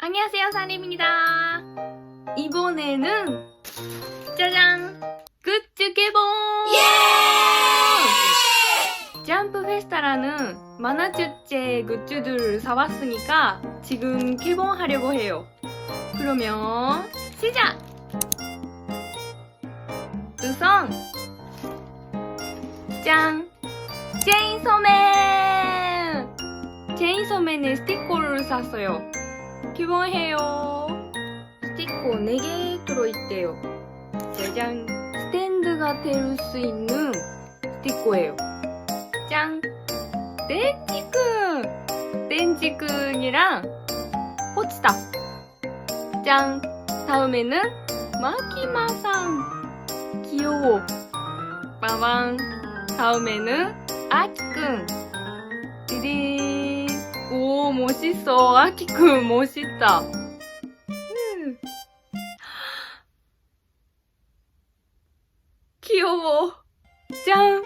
안녕하세요, 사림입니다. 이번에는 짜잔! 굿즈 개봉! 점프 페스타라는 만화주제 굿즈들을 사왔으니까 지금 개봉하려고 해요. 그러면 시작! 우선 짠! 제인소맨! 제인소맨의 스티커를 샀어요. 개봉해요. 스티커 4개 들어있대요. 짜잔! 스탠드가 될 수 있는 스티커예요. 짠! 댄지군! 댄지군이랑 포치다. 짠! 다음에는 마키마상. 귀여워. 빠방. 다음에는 아키군. 띠리. 오, 멋있어. 아키군, 멋있다. 음. 귀여워. 짠!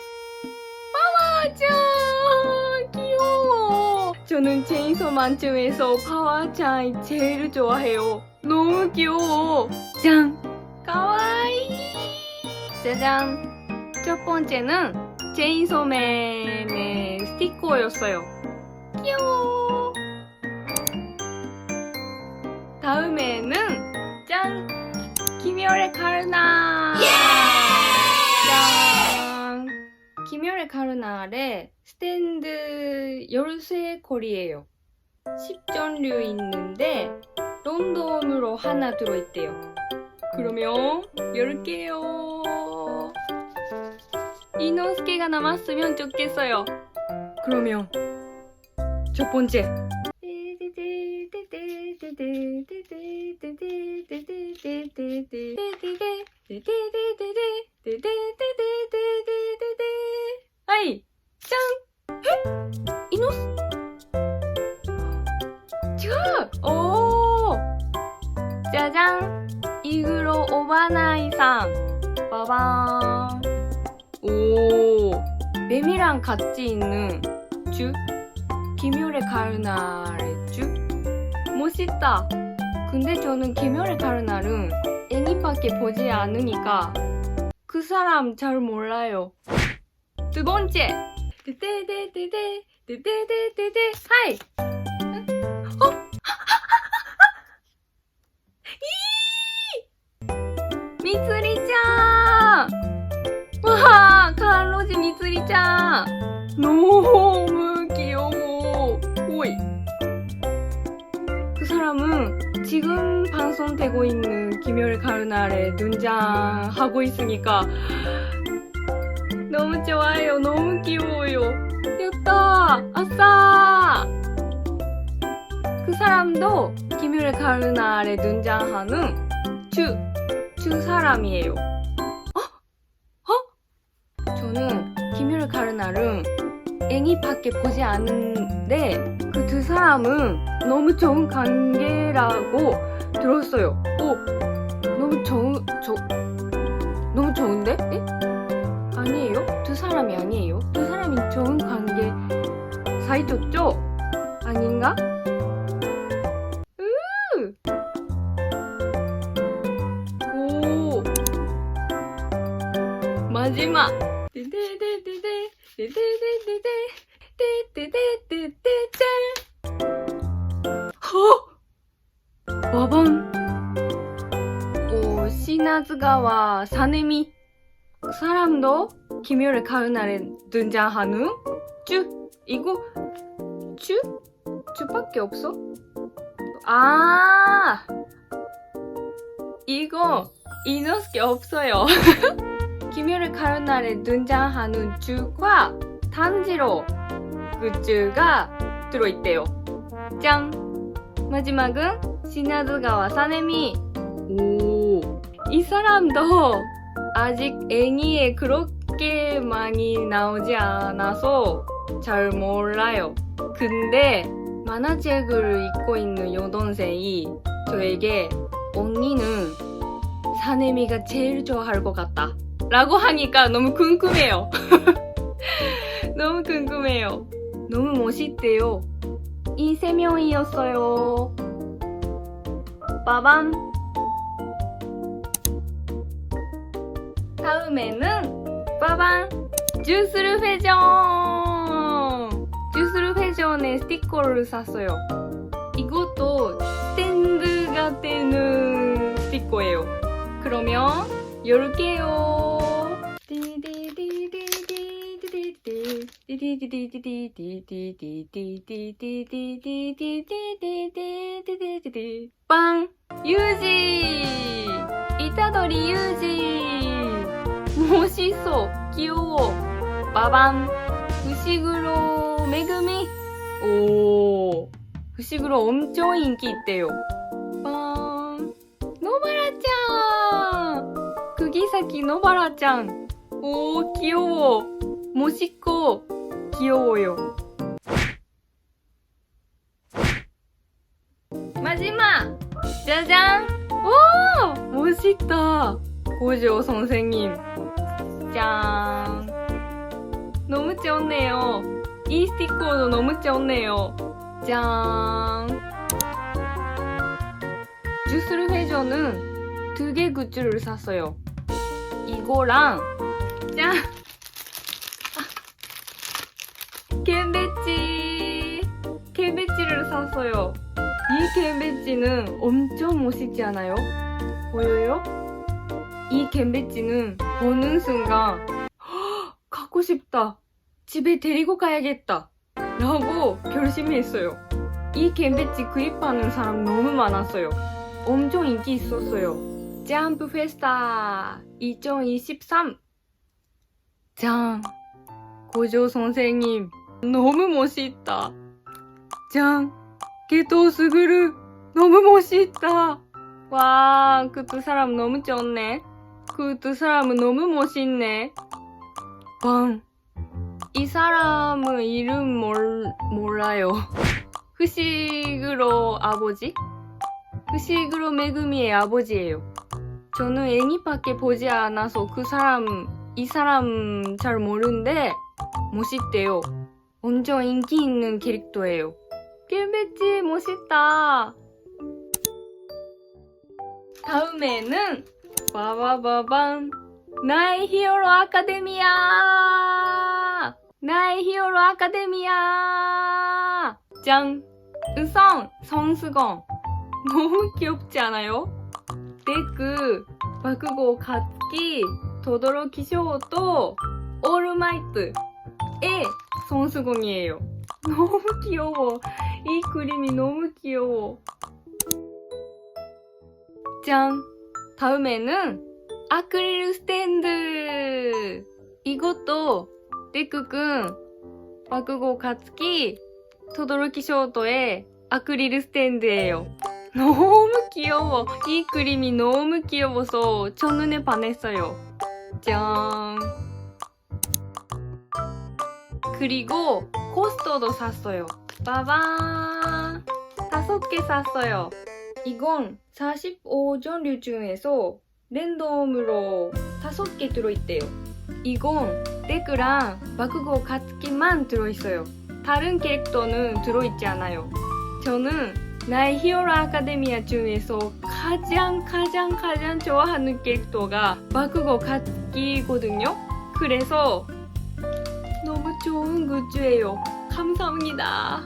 파와짱! 귀여워. 저는 체인소만 중에서 파와짱이 제일 좋아해요. 너무 귀여워. 짠! 가와이! 짜잔! 첫 번째는 체인소맨의 스티커였어요. 귀여워. 다음에는 짠! 김열의 카르나! 짠! 김열의 카르나의 스탠드 열쇠 거리예요. 10전류 있는데 런던으로 하나 들어있대요. 그러면 열게요. 이노스케가 남았으면 좋겠어요. 그러면 첫 번째. はいじゃんえイノス違うおーじゃじゃんイグロおばないさんババーンおーベミランカッチンヌンチュキミュレカルナーレ 멋있다. 근데 저는 개묘를 가는 날은 애니밖에 보지 않으니까 그 사람 잘 몰라요. 두 번째. 떼떼떼떼 떼떼떼떼 하이. 어? 미쓰리짱! 와, 칼로지 미쓰리짱! 너무 귀여워. 오이. 그 사람은 지금 방송되고 있는 김열 가을날에 등장하고 있으니까 너무 좋아요. 너무 귀여워요. 됐다. 아싸. 그 사람도 김열 가을날에 등장하는 주, 주 사람이에요. 저는 김유를 가는 날은 애니 밖에 보지 않는데 그 두 사람은 너무 좋은 관계라고 들었어요. 오, 너무 좋은 저 너무 좋은데? 에? 아니에요? 두 사람이 아니에요? 두 사람이 좋은 관계 사이 좋죠? 아닌가? 으! 오 마지막 사네미 그 사람도 김열의 가을날에 등장하는 쭈 이거 쭈? 쭈밖에 없어? 아 이거 이노스케 없어요 김열의 가을날에 등장하는 주과 단지로 굿즈가 들어있대요. 짠! 마지막은 시나즈가와 사네미. 오, 이 사람도 아직 애니에 그렇게 많이 나오지 않아서 잘 몰라요. 근데 만화책을 읽고 있는 여동생이 저에게 언니는 사네미가 제일 좋아할 것 같다. 라고 하니까 너무 궁금해요. 너무 궁금해요. 너무 멋있대요. 이 세 명이었어요. 빠밤. 다음에는 빠밤 주스를 회전. 주스를 회전에 스티커를 샀어요. 이것도 스탠드가 되는 스티커예요. 그러면 열게요. 빵 유지 이타도리 유지 멋있어 귀여워 빠밤 후식으로 메구미 오 후식으로 엄청 인기 있대요 빵 노바라짱 그기사키 노바라짱 오 귀여워 멋있고 귀여워요 마지막 짜잔 오 멋있다 고조 선생님. 짠. 너무 좋네요. 이 스티커도 너무 좋네요. 짠. 주스를 회전은 두 개 굿즈를 샀어요. 이거랑 짠. 캔배지. 캔배지를 샀어요. 이 캔배지는 엄청 멋있지 않아요? 보여요? 이 캔배지는 보는 순간 "헉, 갖고 싶다. 집에 데리고 가야겠다. 라고 결심했어요. 이 캔배지 구입하는 사람 너무 많았어요. 엄청 인기 있었어요. 점프 페스타 2023 짱. 고조 선생님 너무 멋있다. 짱. 게토 스그루 너무 멋있다. 와 그 두 사람 너무 좋네 그 두 사람은 너무 멋있네. 빵이 사람은 이름 몰, 몰라요. 후식으로 아버지? 후식으로 메구미의 아버지예요. 저는 애니밖에 보지 않아서 그 사람 이 사람 잘 모르는데 멋있대요. 엄청 인기 있는 캐릭터예요. 깨배지 멋있다. 다음에는 바바바밤 나의 히어로 아카데미아 나의 히어로 아카데미아 짱 우성 성수건 너무 귀엽지 않아요? 데크 박고 갓기 도도로키 쇼또 오르마이트 의 성수건이에요 너무 귀여워 이 그림이 너무 귀여워. 짠! 다음에는 아크릴 스탠드! 이것도 데크군 바꾸고 가츠키 토도로키 쇼토의 아크릴 스탠드예요. 너무 귀여워. 이 그림이 너무 귀여워서 첫눈에 반했어요. 짠! 그리고 코스터도 샀어요. 빠밤! 다섯 개 샀어요. 이건 45전류 중에서 랜덤으로 다섯 개 들어있대요. 이건 데크랑 바쿠고 가츠키만 들어있어요. 다른 캐릭터는 들어있지 않아요. 저는 나의 히어로 아카데미아 중에서 가장 가장 가장 좋아하는 캐릭터가 바쿠고 가츠키거든요. 그래서 너무 좋은 굿즈예요. 감사합니다.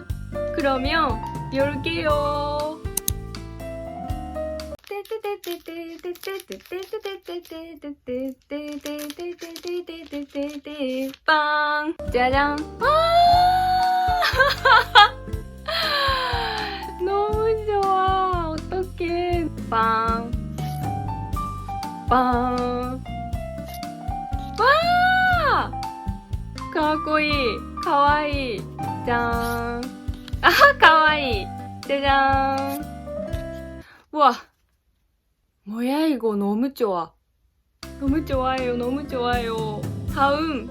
그러면 열게요. 빵! 짜잔! 아! 너무 좋아. 어떡해. 빵. 빵. 와! かっこいい。かわいい。じゃーん。あ、かわいい。じゃじゃーん。우 와. 뭐야 이거 너무 좋아. 너무 좋아요. 너무 좋아요. 다음.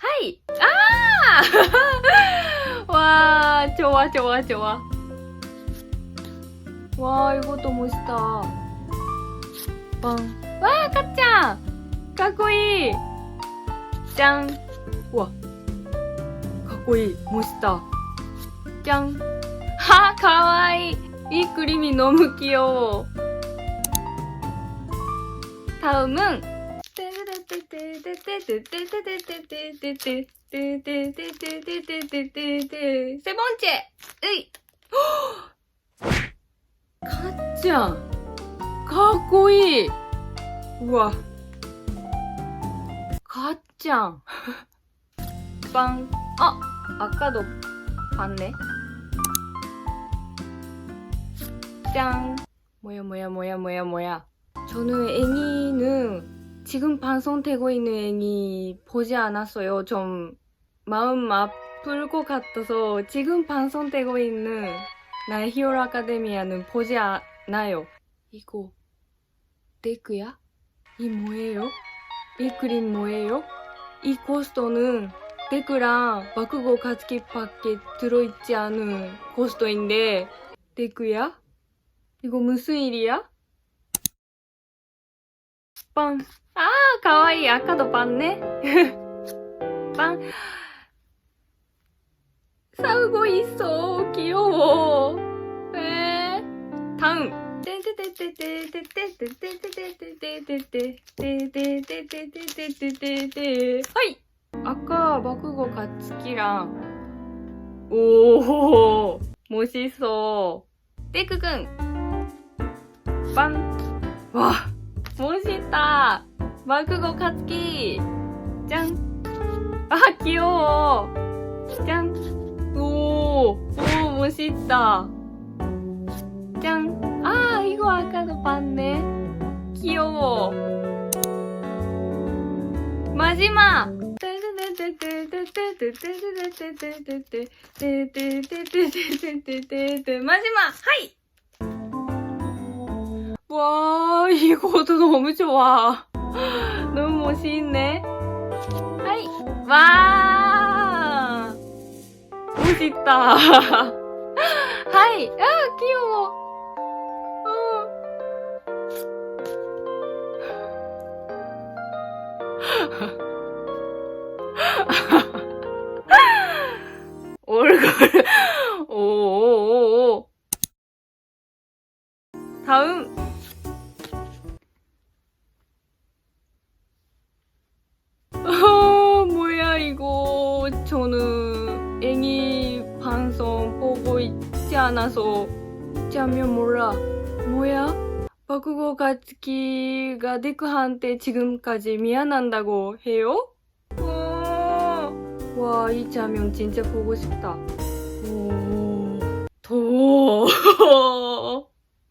하이. 아! 와, 좋아 좋아 좋아. 와, 이것도 멋있다. 빵. 와, 가짱! かっこいい! 짱! 우와. かっ こいい멋있다 じゃんはかわいい이 그림이 너무 귀여워 다음은 세 번째 으이 가짱 かっこいいうわかっちゃんパンあ아까도 봤네 짠 뭐야 뭐야 뭐야 뭐야 뭐야 저는 애니는 지금 방송되고 있는 애니 보지 않았어요 좀 마음 아플 것 같아서 지금 방송되고 있는 나의 히어로 아카데미아는 보지 않아요 이거 데크야? 이 뭐예요? 이 그림 뭐예요? 이 코스터는 데크랑 마크고 가츠키밖에 들어있지 않은 코스터인데 데크야? 이거 무슨 일이야? 빵. 아, 가와이. 아까도 봤네. 빵. 싸우고 있어. 귀여워. 에. 다음. 하이. 아까 마크고 가츠키랑 오 멋있어. 떼그근 빵. 와 멋있다. 마크고 가츠키 짱. 아 귀여워. 짱. 오, 오 멋있다. 짱. 아 이거 아까도 봤네. 귀여워. 마지막. 마지막 하이. 와 이거도 너무 좋아. 너무 멋있네. 하이. 와 멋있다. 하이. 아 귀여워. 어. 얼굴 오오오오 다음 않아서 자면 몰라 뭐야 박국어 가츠키가 데크한테 지금까지 미안한다고 해요? 어, 와, 이 장면 진짜 보고 싶다. 오, 더워.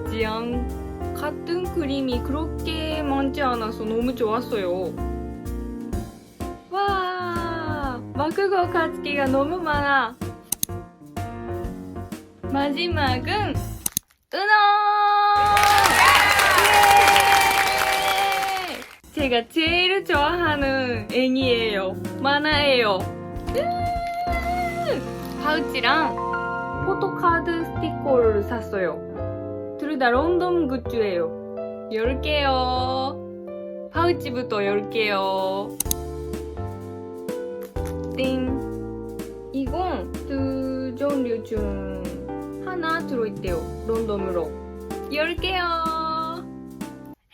지앙. 같은 그림이 그렇게 많지 않아서 너무 좋았어요. 와, 마크고 가츠키가 너무 많아. 마지막은 은어! 예! 제가 제일 좋아하는 애니예요. 만화예요. 으! 파우치랑 포토카드 스티커를 샀어요. 둘 다 런던 굿즈예요. 열게요. 파우치부터 열게요. 띵. 이건 두 종류 중 하나 들어있대요. 런덤으로. 열게요.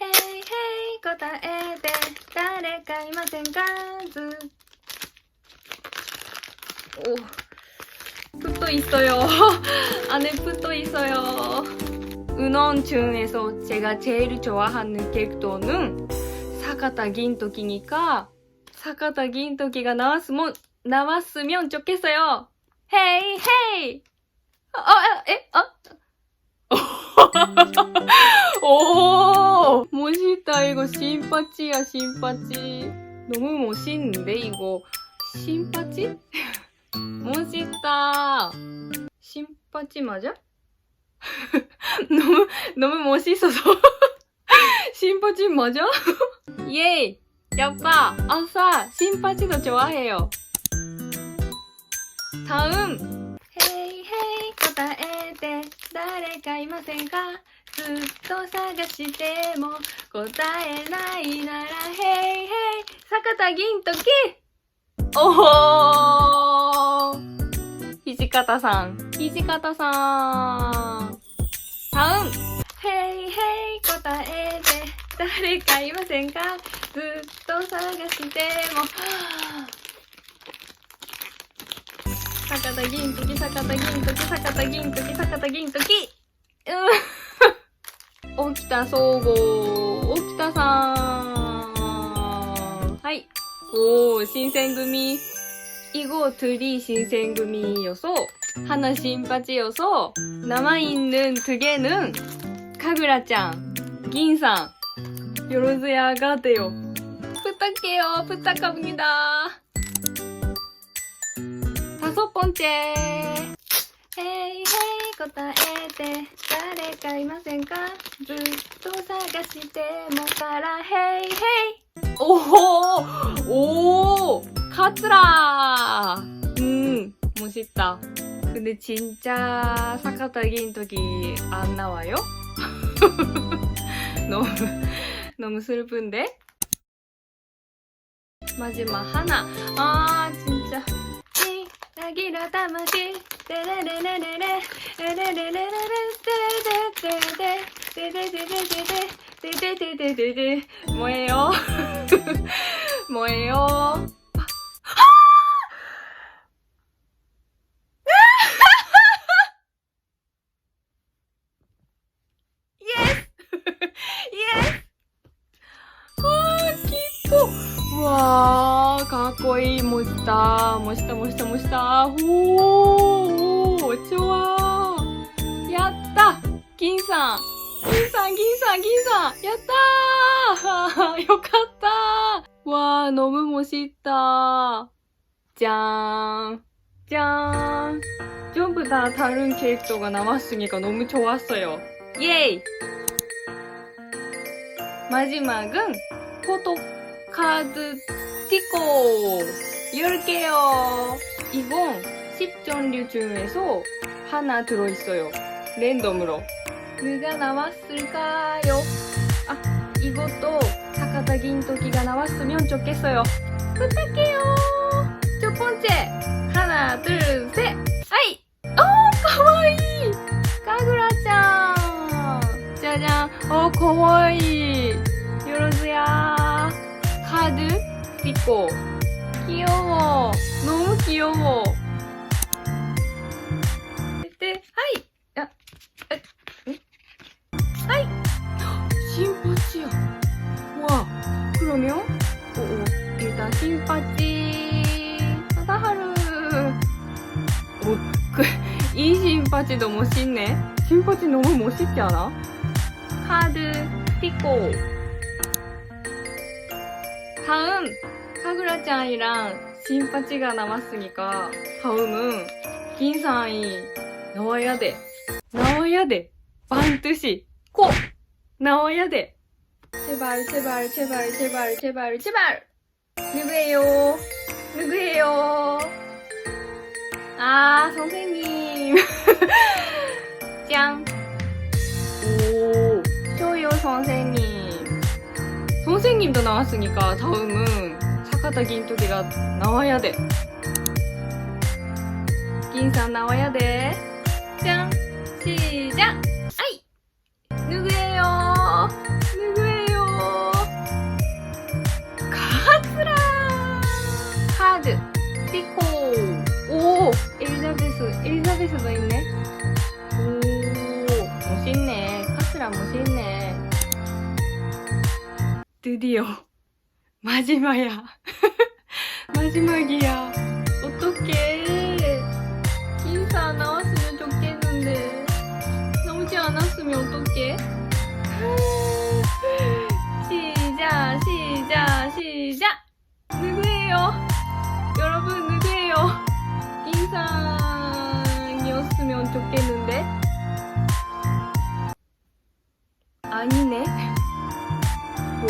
헤이 헤이 거다 에데 다레가 이마젠 가즈 오 풋도 있어요. 안에 풋도 있어요. 은원 중에서 제가 제일 좋아하는 캐릭터는 사카다 긴토기니까 사카다 긴토기가 나왔으면 나왔으면 좋겠어요. 헤이 헤이! 어, 어, 에, 어? 오, 멋있다. 이거 신바찌야, 신바찌. 너무 멋있는데, 이거. 신바찌? 멋있다. 신바찌 맞아? 너무, 너무 멋있어서. 신바찌 맞아? 예! 야빠, 아싸, 신바찌도 좋아해요. 다음! 答えて誰かいませんか？ずっと探しても答えないならヘイヘイ坂田銀時。おほー！土方さん。土方さん。タウン。ヘイヘイ答えて誰かいませんか？ずっと探しても。坂田銀時坂田銀時坂田銀時坂田銀時。うん。起きた総合起きたさん。はい。おー新選組。以後トゥリー新選組予想。花新八予想。生インヌントゥゲヌンかぐらちゃん。銀さん。よろずやがてよ。プタけよ。ふたかみだー。니다. 다섯 번째. 헤이 헤이 答えて誰かいませんかずっと探してもからヘイヘイおおお카츠라 음 멋있다 근데 진짜 사카타긴 토기 안 나와요? 너무 너무 슬픈데? 마지막 하나 아 진짜 떼레레레레레 떼레레레레레 뭐예요? 뭐예요? 거의 멋있다 멋있다 멋있다 멋있다. 오, 오 좋아. 야다. 긴상. 긴상 긴상 긴상. 야다. 요갔다. 와 너무 멋있다. 짠. 짠! 전부 다 다른 캐릭터가 남았으니까 너무 좋았어요. 예이! 마지막은 포토카드 티코 10개요. 이건 10전류 중에서 하나 들어있어요. 랜덤으로. 누가 나왔을까요? 아, 이것도 사카타 긴토끼가 나왔으면 좋겠어요. 부탁해요. 첫 번째. 하나, 둘, 셋. 아이! 어, 가와이! 까그라짱! 짜잔! 어, 가와이! 요로즈야. 카드 띠꼬. 귀여워. 너무 귀여워. 네, 하이! 야, 에, 에? 하이! 신바지야. 와, 그러면, 오, 오, 일단 신바지. 사다하루. 오, 그, 이 신바지도 멋있네. 신바지 너무 멋있지 않아? 카드 띠꼬. 다음 카그라짱이랑 신바지가 남았으니까 다음은 긴상이 나와야 돼. 나와야 돼. 반드시 꼭 나와야 돼. 제발 제발 제발 제발 제발 제발. 누구예요? 누구예요? 아 선생님. 짱. 오 쇼요 선생님. 선생님도 나왔으니까 다음은 사카타 긴토기가 나와야 돼. 긴산 나와야 돼. 짠! 시작! 아이! 누구예요? 누구예요? 카츠라! 카드, 피코, 오! 엘리자베스, 엘리자베스도 있네. 오, 멋있네. 카츠라 멋있네. 드디어 마지막이야. 마지막이야. 어떡해. 인사 나왔으면 좋겠는데. 나오지 않았으면 어떡해. 시작, 시작, 시작! 누구예요? 여러분, 누구예요? 인상이었으면 좋겠는데. 아니네.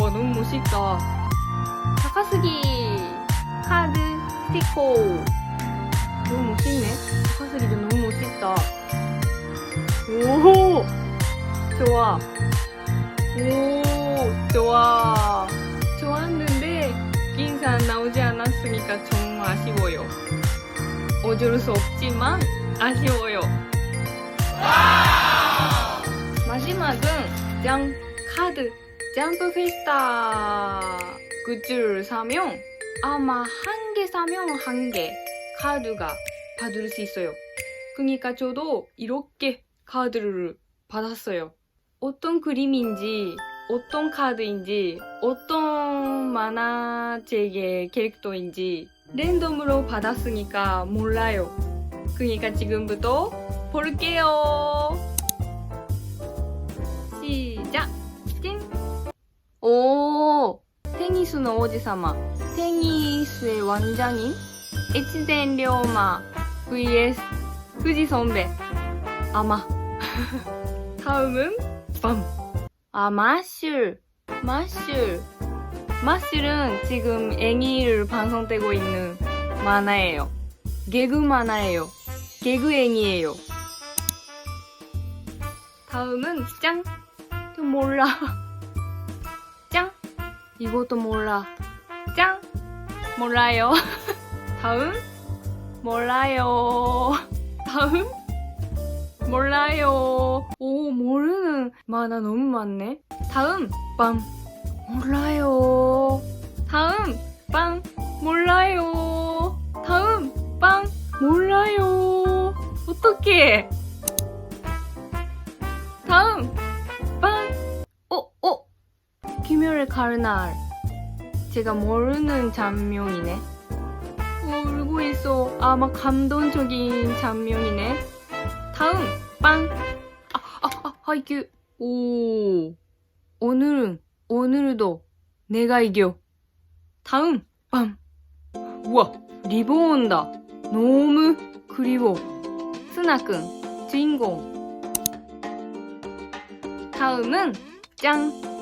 와 너무 멋있다 타카스기 카드 스티커 너무 멋있네. 타카스기도 너무 멋있다. 오 좋아. 오 좋아. 좋았는데 긴산 나오지 않았으니까 좀 아쉬워요. 어쩔 수 없지만 아쉬워요. 마지막은 짠 카드 점프 페스타 굿즈를 사면 아마 한 개 사면 한 개 카드가 받을 수 있어요. 그러니까 저도 이렇게 카드를 받았어요. 어떤 그림인지 어떤 카드인지 어떤 만화책의 캐릭터인지 랜덤으로 받았으니까 몰라요. 그러니까 지금부터 볼게요. 시작. 찡. 오, 테니스의 오지사마. 테니스의 왕자님. 에치젠 료마 vs 후지 선배. 아마. 다음은 밤. 아, 마슐. 마슐. 마슐은 지금 애니를 방송되고 있는 만화예요. 개그 만화예요. 개그 애니예요. 다음은 짱. 또 몰라. 짱. 이것도 몰라. 짱. 몰라요. 다음. 몰라요. 다음. 몰라요. 오, 모르는 만화 너무 많네. 다음, 빵. 몰라요. 다음, 빵. 몰라요. 다음, 빵. 몰라요. 어떡해. 다음. 김열의 가르날. 제가 모르는 장면이네. 울고 있어. 아마 감동적인 장면이네. 다음 빵. 아, 아, 아, 하이큐. 오. 오늘은 오늘도 내가 이겨. 다음 빵. 우와 리본 온다. 너무 그리워. 스나군 주인공. 다음은 짱.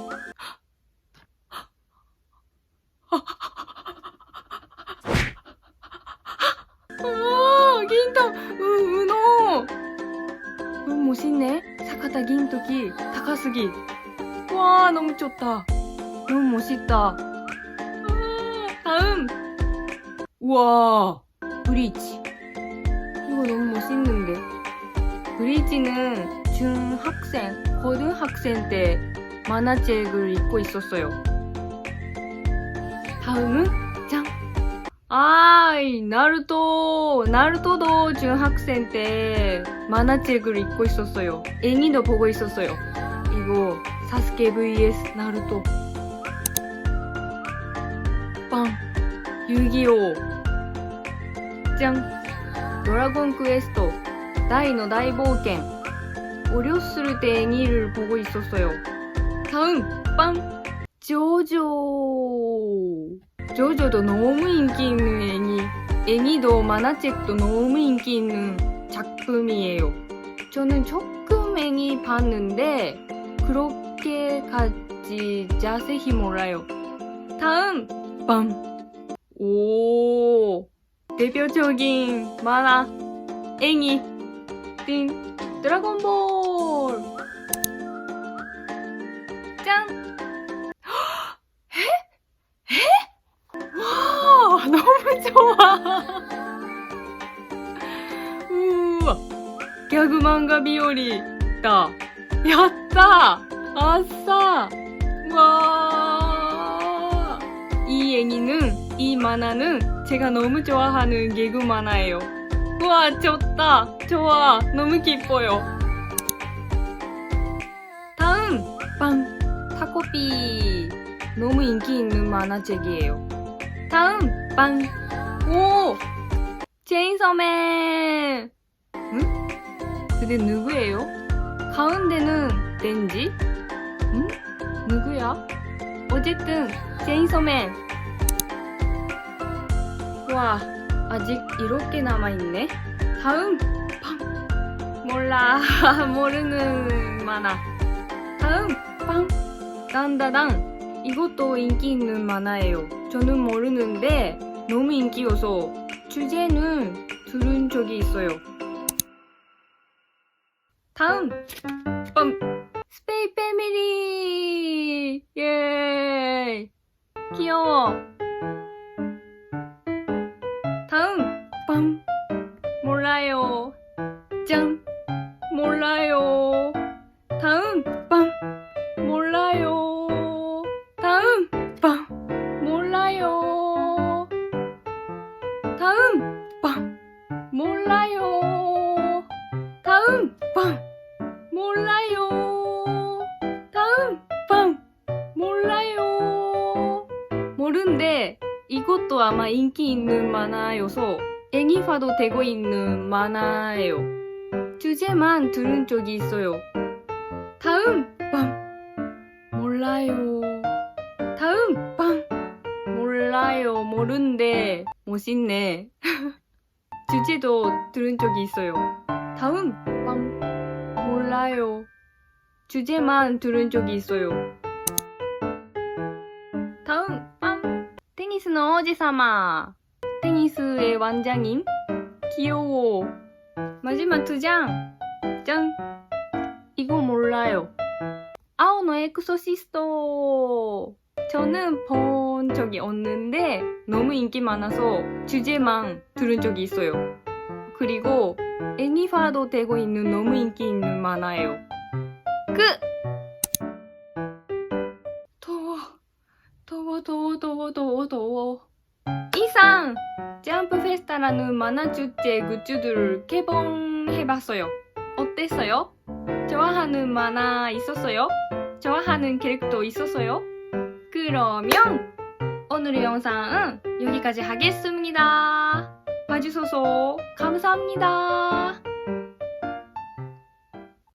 긴토기 다카스기. 와, 너무 좋다. 너무 멋있다. 아, 다음. 우와, 브리지. 이거 너무 멋있는데. 브리지는 중학생, 고등학생 때 만화책을 읽고 있었어요. 다음은 짱. 아이, 나루토. 나루토도 중학생 때 만화책을 읽고 있었어 요. 애니도 보고 있었어요. 이거 사스케 vs 나루토. 빵. 유기오. 짱. 드라곤 퀘스트. 다이노 다이보ken. 어렸을 때 애니를 보고 있었어요. 다음. 빵. 조조. 조조도 너무 인기 있는 애니. 애니도 만화책도 너무 인기 있는 작품이에요. 저는 조금 애니 봤는데 그렇게까지 자세히 몰라요. 다음 밤. 오 대표적인 만화 애니 띵 드라곤볼 짠 와, 너무 좋아. 우와, 개그漫画日和だ。やった아싸! 와! 이 애니는, 이 만화는 제가 너무 좋아하는 개그 만화예요. 우와, 좋다. 좋아. 너무 기뻐요. 다음, 빵. 타코피. 너무 인기 있는 만화책이에요. 다음 빵. 오! 체인서맨. 응? 근데 누구예요? 가운데는 덴지? 응? 누구야? 어쨌든 체인서맨. 와, 아직 이렇게 남아있네. 다음 빵. 몰라. 모르는 만화. 다음 빵. 단다당. 이것도 인기 있는 만화예요. 저는 모르는데 너무 인기여서 주제는 들은 적이 있어요. 다음 빰 스페이 패밀리 예 귀여워. 다음 빰 몰라요. 짠! 몰라요. 다음 빵! 아마 인기 있는 만화여서 애니화도 되고 있는 만화예요. 주제만 들은 적이 있어요. 다음 빵! 몰라요. 다음 빵! 몰라요. 모른데 멋있네. 주제도 들은 적이 있어요. 다음 빵! 몰라요. 주제만 들은 적이 있어요. 어지사마. 테니스의 왕자님. 귀여워. 마지막 두 장. 짠. 이거 몰라요. 아오노 엑소시스토. 저는 본 적이 없는데 너무 인기 많아서 주제만 들은 적이 있어요. 그리고 애니화도 되고 있는 너무 인기 있는 만화예요. 끝! 더워, 더워, 더워, 더워, 더워. 이상! 점프 페스타라는 만화 축제 굿즈들을 개봉해봤어요. 어땠어요? 좋아하는 만화 있었어요? 좋아하는 캐릭터 있었어요? 그러면 오늘의 영상은 여기까지 하겠습니다. 봐주셔서 감사합니다.